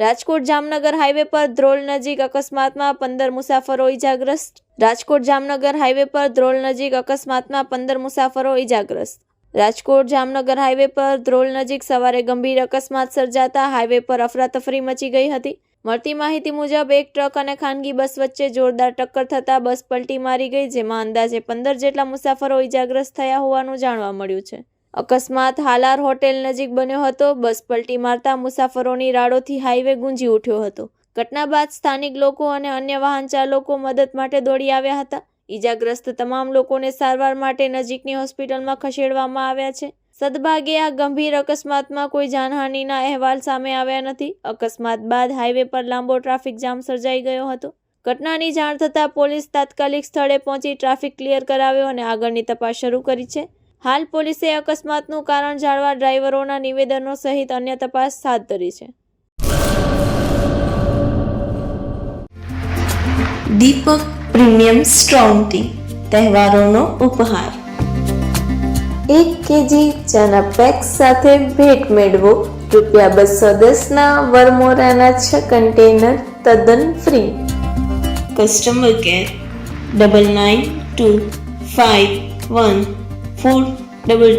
Rajkot Jamnagar highway પર ધ્રોલ નજીક અકસ્માતમાં પંદર મુસાફરો ઈજાગ્રસ્ત. રાજકોટ જામનગર હાઈવે પર ધ્રોલ નજીક અકસ્માતમાં પંદર મુસાફરો ઈજાગ્રસ્ત. રાજકોટ જામનગર હાઈવે પર ધ્રોલ નજીક સવારે ગંભીર અકસ્માત સર્જાતા હાઈવે પર અફરાતફરી મચી ગઈ હતી. મળતી માહિતી મુજબ, એક ટ્રક અને ખાનગી બસ વચ્ચે જોરદાર ટક્કર થતાં બસ પલટી મારી ગઈ, જેમાં અંદાજે પંદર જેટલા મુસાફરો ઈજાગ્રસ્ત થયા હોવાનું જાણવા મળ્યું છે. અકસ્માત હાલાર હોટેલ નજીક બન્યો હતો. બસ પલટી મારતા મુસાફરોની રાડોથી હાઈવે ગુંજી ઉઠ્યો હતો. ઘટના બાદ સ્થાનિક લોકો અને અન્ય વાહન ચાલકો મદદ માટે દોડી આવ્યા હતા. ઈજાગ્રસ્ત તમામ લોકોને સારવાર માટે નજીકની હોસ્પિટલમાં ખસેડવામાં આવ્યા છે. સદભાગે આ ગંભીર અકસ્માતમાં કોઈ જાનહાનિના અહેવાલ સામે આવ્યા નથી. અકસ્માત બાદ હાઈવે પર લાંબો ટ્રાફિક જામ સર્જાઈ ગયો હતો. ઘટનાની જાણ થતાં પોલીસ તાત્કાલિક સ્થળે પહોંચી ટ્રાફિક ક્લિયર કરાવ્યો અને આગળની તપાસ શરૂ કરી છે. હાલ પોલીસે અકસ્માતનું કારણ જાણવા ડ્રાઈવરોના નિવેદનો સહિત અન્ય તપાસ હાથ ધરી છે. દીપક પ્રીમિયમ સ્ટ્રોંગ ટી તહેવારોનો ઉપહાર. એક કેજી ચાના પેક સાથે ભેટ મેળવો. રૂપિયા બસો દસના વરમોરાના છ કન્ટેનર તદ્દન free. Customer care double nine two five one four double